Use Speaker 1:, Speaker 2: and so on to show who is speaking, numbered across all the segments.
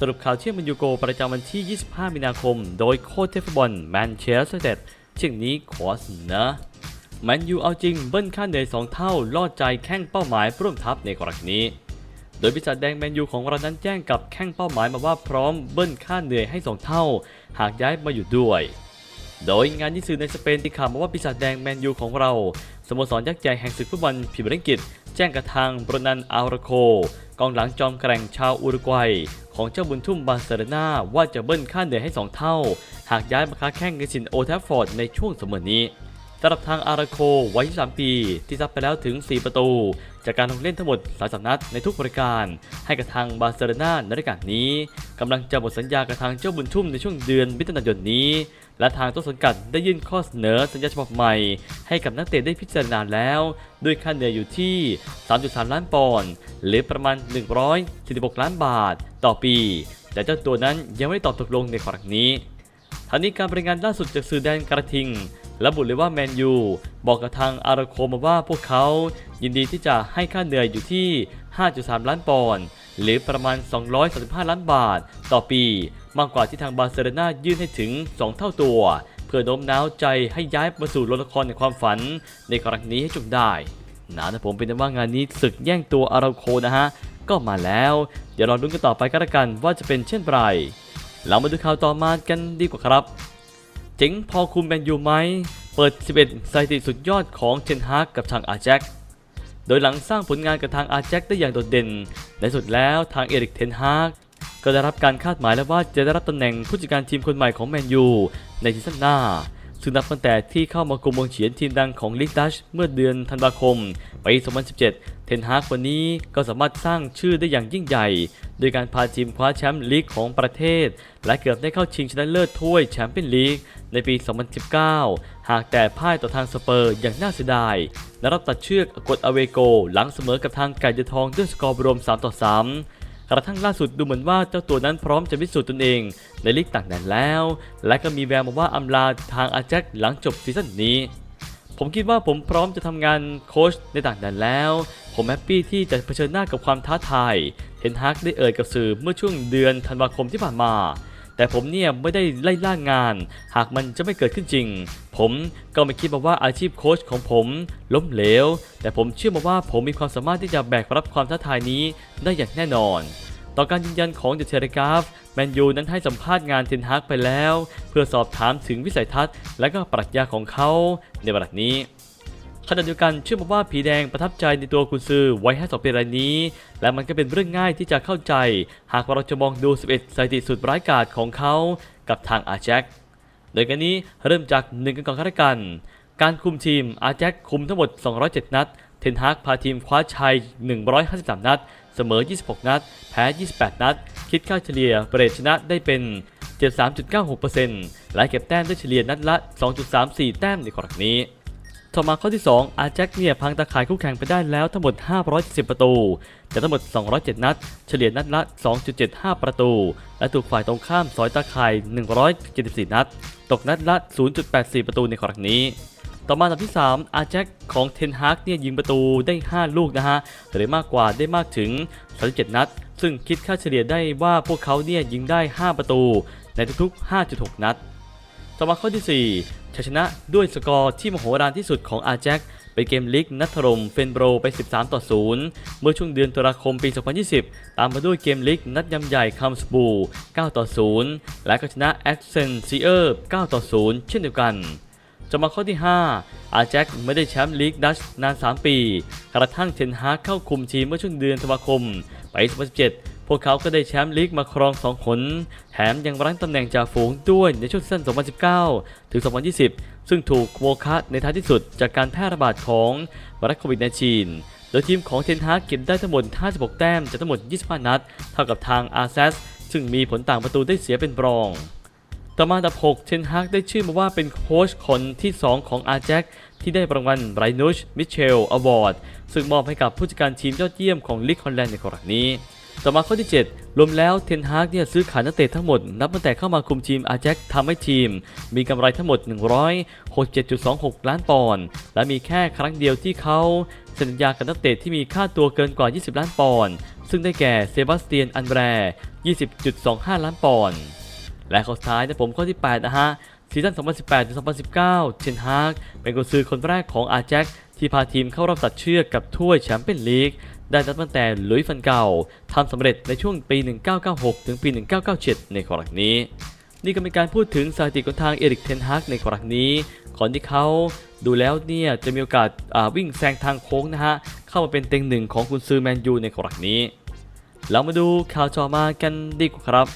Speaker 1: สรุปข่าวเที่ยงมันยูโกประจำวันที่ 25 มีนาคม โดยโค้ชเทฟบอลแมนเชสเตอร์เต็ดเช่นนี้ขอเสนอแมนยูเอาจริงเบิ้ลค่าเหนื่อย2เท่าลอดใจแข้งเป้าหมายร่วมทัพในกรณีนี้ โดยพิจารแดงแมนยูของเรานั้นแจ้งกับแข้งเป้าหมายมาว่าพร้อมเบิ้ลค่าเหนื่อยให้ 2 เท่า หากย้ายมาอยู่ด้วย โดยงานที่สื่อในสเปนที่ข่าวมาว่าปีศาจแดงแมนยูของเราสโมสรยักษ์ใหญ่แห่งศึกฟุตบอลพรีเมียร์ลีกอังกฤษแจ้งกระทางบรนันอาราโค กองหลังจอมแกร่งชาวอุรุกวัย ของเจ้าบุญทุ่มบาร์เซโลนาว่าจะเบิ้ลค่าเหนื่อยให้ 2 เท่า หากย้ายมาค้าแข่งในสินโอแทฟฟอร์ดในช่วงเสมอนี้สำหรับทางอาราโควัย 23 ปี ที่ซับไปแล้วถึง 4 ประตู จากการลงเล่นทั้งหมด30นัดในทุกบริการ ให้กับทางบาร์เซโลนาในฤดูกาลนี้กำลังจะหมดสัญญากับทางเจ้าบุญทุ่มในช่วงเดือนมิถุนายนนี้ และทางต้นสังกัดได้ยื่นข้อเสนอสัญญาฉบับใหม่ ให้กับนักเตะได้พิจารณาแล้วด้วยค่าเหนื่อยอยู่ที่ 3.3 ล้านปอนด์หรือประมาณ 146 ล้านบาทต่อปี แต่เจ้าตัวนั้นยังไม่ได้ตอบตกลงในครั้งนี้ทั้งนี้การบรายงานล่าสุดจากสื่อแดนกระทิงระบุเลยว่าแมนยูบอกกับทางอาราโคมาว่าพวกเขา ยินดีที่จะให้ค่าเหนื่อยอยู่ที่ 5.3 ล้านปอนด์หรือประมาณ 235 ล้านบาทต่อปี มากกว่าที่ทางบาร์เซโลนายื่นให้ถึง 2 เท่าตัว เพื่อโน้มน้าวใจให้ย้ายมาสู่โรงละครในความฝัน ในครั้งนี้ให้จงได้นะนะผมเป็นว่างานนี้ศึกแย่งตัวอาราโคนะฮะ ก็มาแล้ว เดี๋ยวเราลุ้นกันต่อไปก็แล้วกันว่าจะเป็นเช่นไร เรามาดูข่าวต่อมากันดีกว่าครับ เจ๋งพอคุมแมนยูไหมเปิด 11 สถิติสุดยอดของเทนฮากกับทางอาแจ็คโดยหลังสร้างผลงานกับทางอาแจ็คได้อย่างโดดเด่นในสุดแล้วทางเอริกเทนฮาก ก็ได้รับการคาดหมายแล้วว่าจะได้รับตำแหน่งผู้จัดการทีมคนใหม่ของแมนยูในซีซั่นหน้า ซึ่งนับตั้งแต่ที่เข้ามากุมวงเฉียนทีมดังของลีกดัชเมื่อเดือนธันวาคมปี 2017 เทนฮากคนนี้ก็สามารถสร้างชื่อได้อย่างยิ่งใหญ่ โดยการพาทีมคว้าแชมป์ลีกของประเทศ และเกือบได้เข้าชิงชนะเลิศถ้วยแชมเปี้ยนลีกในปี 2019 หากแต่พ่ายต่อทางสเปอร์อย่างน่าเสียดายและรับตัดเชือกกดอเวโก หลังเสมอกับทางไก่เดือทองด้วยสกอร์รวม 3 ต่อ 3 กระทั่งล่าสุดดูเหมือนว่าเจ้าตัวนั้นพร้อมจะพิสูจน์ตนเองในลีกต่างแดนแล้ว และก็มีแววมาว่าอำลาทางอาแจ็คหลังจบซีซั่นนี้ ผมคิดว่าผมพร้อมจะทำงานโค้ชในต่างแดนแล้ว ผมแฮปปี้ที่จะเผชิญหน้ากับความท้าทายเห็นฮักได้เอ่ยกับสื่อเมื่อช่วงเดือนธันวาคมที่ผ่านมา แต่ผมเนี่ยไม่ได้ไล่ล่างาน หากมันจะไม่เกิดขึ้นจริง ผมก็ไม่คิดมาว่าอาชีพโค้ชของผมล้มเหลว แต่ผมเชื่อมาว่าผมมีความสามารถที่จะแบกรับความท้าทายนี้ได้อย่างแน่นอน ต่อการยืนยันของเดอะเทเลกราฟแมนยูนั้นให้สัมภาษณ์งานเทนฮากไปแล้ว เพื่อสอบถามถึงวิสัยทัศน์และก็ปรัชญาของเขาในวันนี้ ขณะเดียวกันเชื่อมาว่าผีแดงประทับใจในตัวกุนซือไวัย52ปีรายนี้ และมันก็เป็นเรื่องง่ายที่จะเข้าใจ หากเราจะมองดู 11สถิติสุดร้ายกาจของเขากับทางอาแจ็คโดยกันนี้เริ่มจากหนึ่งกันก่อนข้ารากันการคุมทีมอาแจ็คคุมทั้งหมด 207 นัด เทนฮากพาทีมคว้าชัย 153 นัด เสมอ 26 นัด แพ้ 28 นัด คิดค่าเฉลี่ยเปรตชนะได้เป็น 73.96%และเก็บแต้มได้เฉลี่ยนัดละ 2.34 แต้มในครั้งนี้ ต่อมาข้อที่ 2 อาแจ็คเนี่ยพังตาข่ายคู่แข่งไปได้แล้วทั้งหมด510ประตู แต่ทั้งหมด 207 นัด เฉลี่ยนัดละ 2.75 ประตู และถูกฝ่ายตรงข้ามสอยตาข่าย 174 นัด ตกนัดละ 0.84 ประตูในครั้งนี้ต่อมาอันดับที่ 3 อาแจ็คของเทนฮากเนี่ยยิงประตูได้ 5 ลูกนะฮะ หรือมากกว่าได้มากถึง 37 นัด ซึ่งคิดค่าเฉลี่ยได้ว่าพวกเขาเนี่ยยิงได้ 5 ประตู ในทุกๆ 5.6 นัด ต่อมาข้อที่ 4 ชัยชนะด้วยสกอร์ที่มโหฬารที่สุดของอาแจ็คเป็นเกมลีกนัดถล่มเฟนโบรไป 13 ต่อ 0 เมื่อช่วงเดือนตุลาคมปี 2020 ตามมาด้วยเกมลีกนัดยำใหญ่คัมสบู9ต่อ 0 และก็ชนะแอคเซนซีเออร์9ต่อ 0 เช่นเดียวกันจะมาข้อที่ 5 อาแจ็คไม่ได้แชมป์ลีกดัชนาน 3 ปี กระทั่งเทนฮาเข้าคุมทีมเมื่อช่วงเดือนธันวาคมปี2017 พวกเขาก็ได้แชมป์ลีกมาครอง2หนแถมยังรั้งตำแหน่งจ่าฝูงด้วยในช่วงซีซั่น2019 ถึง 2020 ซึ่งถูกโมคะในท้ายที่สุดจากการแพร่ระบาดของไวรัสโควิด -19 โดยทีมของเทนฮากเก็บได้ทั้งหมด 56 แต้มจากทั้งหมด 25 นัด เท่ากับทางอาร์เซสซึ่งมีผลต่างประตูได้เสียเป็นรองต่อมาอันดับ 6 เทนฮากได้ชื่อมาว่าเป็นโค้ชคนที่ 2 ของอาแจ็คที่ได้รางวัลไรนุชมิเชลอวอร์ดซึ่งมอบให้กับผู้จัดการทีมยอดเยี่ยมของลีกฮอลแลนด์ในครั้งนี้ ต่อมาข้อที่ 7 รวมแล้วเทนฮากเนี่ยซื้อขายนักเตะทั้งหมด นับตั้งแต่เข้ามาคุมทีมอาแจ็คทำให้ทีม มีกำไรทั้งหมด 167.26 ล้านปอนด์และมีแค่ครั้งเดียวที่เขาเซ็นสัญญากับนักเตะที่มีค่าตัวเกินกว่า 20 ล้านปอนด์ซึ่งได้แก่เซบาสเตียนอันแบร 20.25 ล้านปอนด์และข้อสุดท้ายนะผมข้อที่ 8 นะฮะซีซั่น 2018-2019 เชนฮากเป็นกุญซือคนแรกของอาแจ็ค ที่พาทีมเข้ารอบตัดเชือกกับถ้วยแชมเปี้ยนลีกได้นับตั้งแต่ลุยฟันเก่าทำสำเร็จในช่วงปี 1996 ถึงปี 1997 ในกรณีนี้ นี่ก็เป็นการพูดถึงสถิติของทางเอริกเทนฮากในกรณีนี้ก่อนที่เขาดูแล้วเนี่ยจะมีโอกาสาวิ่งแซงทางโค้งนะฮะ เข้ามาเป็นเต็งหนึ่งของกุนซือแมนยูในกรณีนี้ เรามาดูข่าวต่อมากันดีกว่าครับ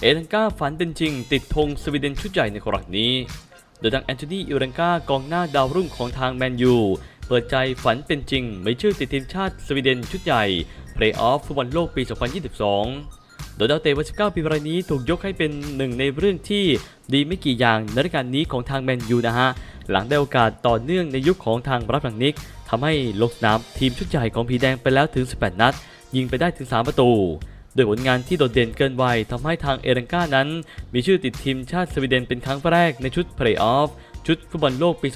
Speaker 1: เอเดนกาฝันเป็นจริงติดธงสวีเดนชุดใหญ่ในครั้งนี้ โดยทางแอนโทนีอิเรนกากองหน้าดาวรุ่งของทางแมนยู เปิดใจฝันเป็นจริงไม่ชื่อติดทีมชาติสวีเดนชุดใหญ่เพลย์ออฟฟุตบอลโลกปี 2022 โดยดาวเตะวัย19ปีรายนี้ถูกยกให้เป็นหนึ่งในเรื่องที่ดีไม่กี่อย่างในรายการนี้ของทางแมนยูนะฮะ หลังได้โอกาสต่อเนื่องในยุคของทางรับหลังนิกทำให้ลงสนามทีมชุดใหญ่ของผีแดงไปแล้วถึง 18 นัด ยิงไปได้ถึง 3 ประตู โดยผลงานที่โดดเด่นเกินวัยทำให้ทางเอรังกานั้น มีชื่อติดทีมชาติสวีเดนเป็นครั้งแรกในชุดเพลย์ออฟชุดฟุตบอลโลกปี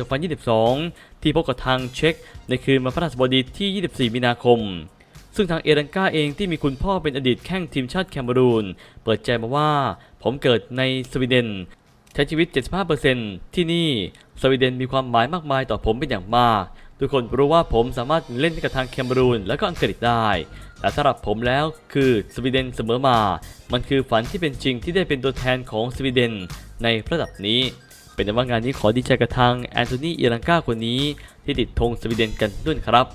Speaker 1: 2022 ที่พบกับทางเช็กในคืนวันพฤหัสบดีที่ 24 มีนาคม ซึ่งทางเอรังกาเองที่มีคุณพ่อเป็นอดีตแข้งทีมชาติแคเมรูน เปิดใจมาว่า ผมเกิดในสวีเดน ใช้ชีวิต 75%ที่นี่ สวีเดนมีความหมายมากมายต่อผมเป็นอย่างมาก ทุกคนรู้ว่าผมสามารถเล่นกับทางแคเมรูนและก็อังกฤษได้ แต่สำหรับผมแล้วคือสวีเดนเสมอมา มันคือฝันที่เป็นจริงที่ได้เป็นตัวแทนของสวีเดนในระดับนี้ เป็นว่างานนี้ขอดีใจกับทางแอนโทนีเอรังกาคนนี้ ที่ติดธงสวีเดนกันด้วยครับ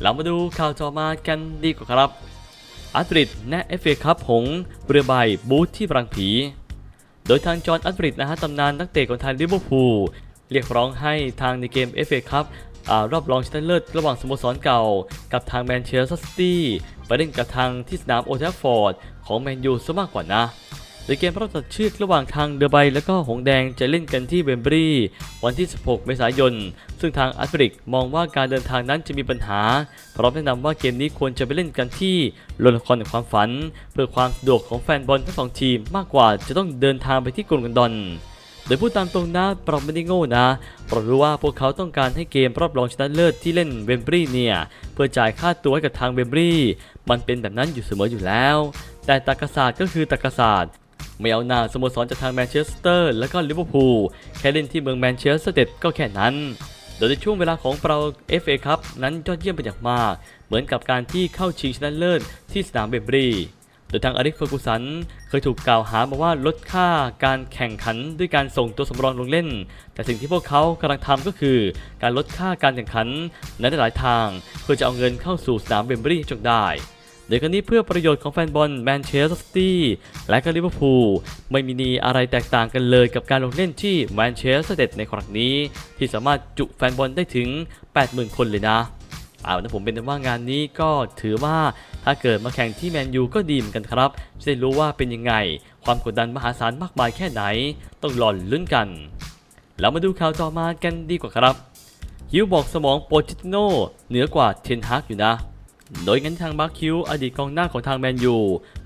Speaker 1: เรามาดูข่าวต่อมากันดีกว่าครับอัตริดแนะเอฟเอคัพหงเรือใบบูธที่รังผี โดยทางจอห์นอัตริดนะฮะตำนานนักเตะของทางลิเวอร์พูลเรียกร้องให้ทางในเกม FA ครับ รอบรองชนะเลิศระหว่างสโมสรเก่า กับทางแมนเชสเตอร์ซิตี้ไปเล่นกับทางที่สนามโอทัฟฟอร์ดของแมนยูซะมากกว่านะโดยเกมรอบตัดเชือกระหว่างทางเดอไบและก็หงแดงจะเล่นกันที่เวมบรีวันที่ 16 เมษายน ซึ่งทางอัฟริกมองว่าการเดินทางนั้นจะมีปัญหา พร้อมแนะนำว่าเกมนี้ควรจะไปเล่นกันที่โรงละครแห่งความฝัน เพื่อความสะดวกของแฟนบอลทั้งสองทีมมากกว่าจะต้องเดินทางไปที่กรุงลอนดอน โดยพูดตามตรงนะปรับไม่ได้โง่นะเพราะรู้ว่าพวกเขาต้องการให้เกมรอบรองชนะเลิศที่เล่นเวมบรีเนี่ยเพื่อจ่ายค่าตัวให้กับทางเวมบรีมันเป็นแบบนั้นอยู่เสมออยู่แล้ว แต่ตรรกศาสตร์ก็คือตรรกศาสตร์ไม่เอาหน้าสโมสรจากทางแมนเชสเตอร์และก็ลิเวอร์พูลแค่เล่นที่เมืองแมนเชสเตอร์ก็แค่นั้นโดยในช่วงเวลาของเรา FA ครับนั้นยอดเยี่ยมเป็นอย่างมาก เหมือนกับการที่เข้าชิงชนะเลิศที่สนามเบมบรี โดยทางอริกเฟอร์กูสันเคยถูกกล่าวหามาว่าลดค่าการแข่งขันด้วยการส่งตัวสำรองลงเล่น แต่สิ่งที่พวกเขากำลังทำก็คือ การลดค่าการแข่งขันในหลายๆทาง เพื่อจะเอาเงินเข้าสู่สนามเบมบรีย์ให้จงได้โดยกันนี้เพื่อประโยชน์ของแฟนบอลแมนเชสเตอร์ซิตี้และก็ลิเวอร์พูลไม่มีนีอะไรแตกต่างกันเลยกับการลงเล่นที่แมนเชสเตอร์ในครั้งนี้ ที่สามารถจุแฟนบอลได้ถึง 80,000 คนเลยนะเอานะผมเป็นว่างานนี้ก็ถือว่า ถ้าเกิดมาแข่งที่แมนยูก็ดีเหมือนกันครับ จะได้รู้ว่าเป็นยังไง ความกดดันมหาศาลมากมายแค่ไหน ต้องรอนลุ้นกัน แล้วมาดูข่าวต่อมากันดีกว่าครับ ฮิวบอกสมองโปรจิติโนเหนือกว่าเทนฮากอยู่นะ โดยงั้นทางมาร์คิวอดีตกองหน้าของทางแมนยู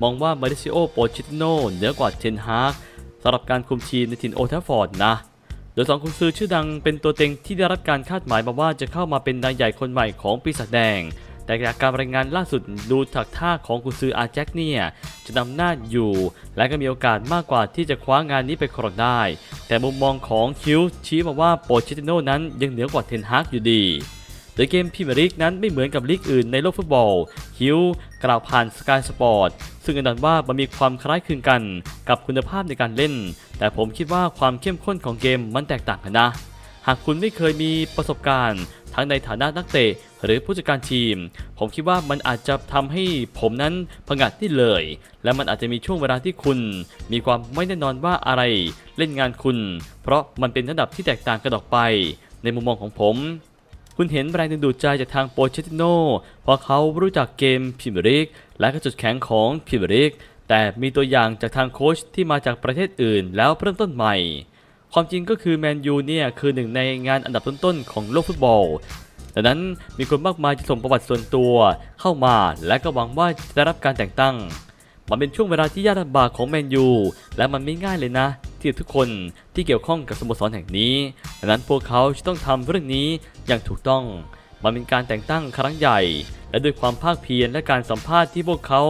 Speaker 1: มองว่ามาริซิโอโปชิติโนเหนือกว่าเทนฮากสำหรับการคุมทีมในถิ่นโอทัฟฟอร์ดนะโดยสองคุณซื้อชื่อดังเป็นตัวเต็งที่ได้รับการคาดหมายมาว่าจะเข้ามาเป็นนายใหญ่คนใหม่ของปีศาจแดง แต่จากการรายงานล่าสุดดูจากท่าของคุณซืออาแจ็คเนี่ยจะนำหน้าอยู่ และก็มีโอกาสมากกว่าที่จะคว้างานนี้ไปครองได้ แต่มุมมองของคิวชี้มาว่าโปชิติโนนั้นยังเหนือกว่าเทนฮากอยู่ดีโดยเกมพรีเมียร์ลีกนั้นไม่เหมือนกับลีกอื่นในโลกฟุตบอล ฮิวกล่าวผ่านสกายสปอร์ตซึ่งยืนยันว่ามันมีความคล้ายคลึงกันกับคุณภาพในการเล่น แต่ผมคิดว่าความเข้มข้นของเกมมันแตกต่างกันนะ หากคุณไม่เคยมีประสบการณ์ ทั้งในฐานะนักเตะหรือผู้จัดการทีม ผมคิดว่ามันอาจจะทำให้ผมนั้นผงัดได้เลย และมันอาจจะมีช่วงเวลาที่คุณ มีความไม่แน่นอนว่าอะไร เล่นงานคุณ เพราะมันเป็นระดับที่แตกต่างกันออกไป ในมุมมองของผมคุณเห็นแรงดึงดูดใจจากทางโปเชติโนเพราะเขารู้จักเกมพรีเมียร์ลีกและก็จุดแข็งของพรีเมียร์ลีกแต่มีตัวอย่างจากทางโค้ชที่มาจากประเทศอื่นแล้วเริ่มต้นใหม่ ความจริงก็คือแมนยูเนี่ย คือหนึ่งในงานอันดับต้นๆของโลกฟุตบอลดังนั้นมีคนมากมายที่ส่งประวัติส่วนตัวเข้ามา และก็หวังว่าจะได้รับการแต่งตั้ง มันเป็นช่วงเวลาที่ยากลำบากของแมนยูและมันไม่ง่ายเลยนะ ที่ทุกคนที่เกี่ยวข้องกับสโมสรแห่งนี้ดังนั้นพวกเขาจะต้องทำเรื่องนี้อย่างถูกต้อง มันเป็นการแต่งตั้งครั้งใหญ่ และด้วยความภาคเพียรและการสัมภาษณ์ที่พวกเขา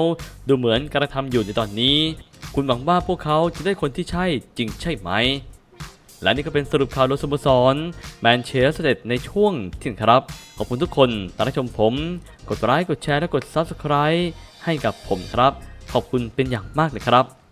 Speaker 1: ดูเหมือนกระทำอยู่ในตอนนี้ คุณหวังว่าพวกเขาจะได้คนที่ใช่จริงใช่ไหม และนี่ก็เป็นสรุปข่าวโดยสโมสรแมนเชสเตอร์ในช่วงที่ยงครับ ขอบคุณทุกคนที่รับชมผม กดไลค์กดแชร์และกด Subscribe ให้กับผมครับ ขอบคุณเป็นอย่างมากเลยครับ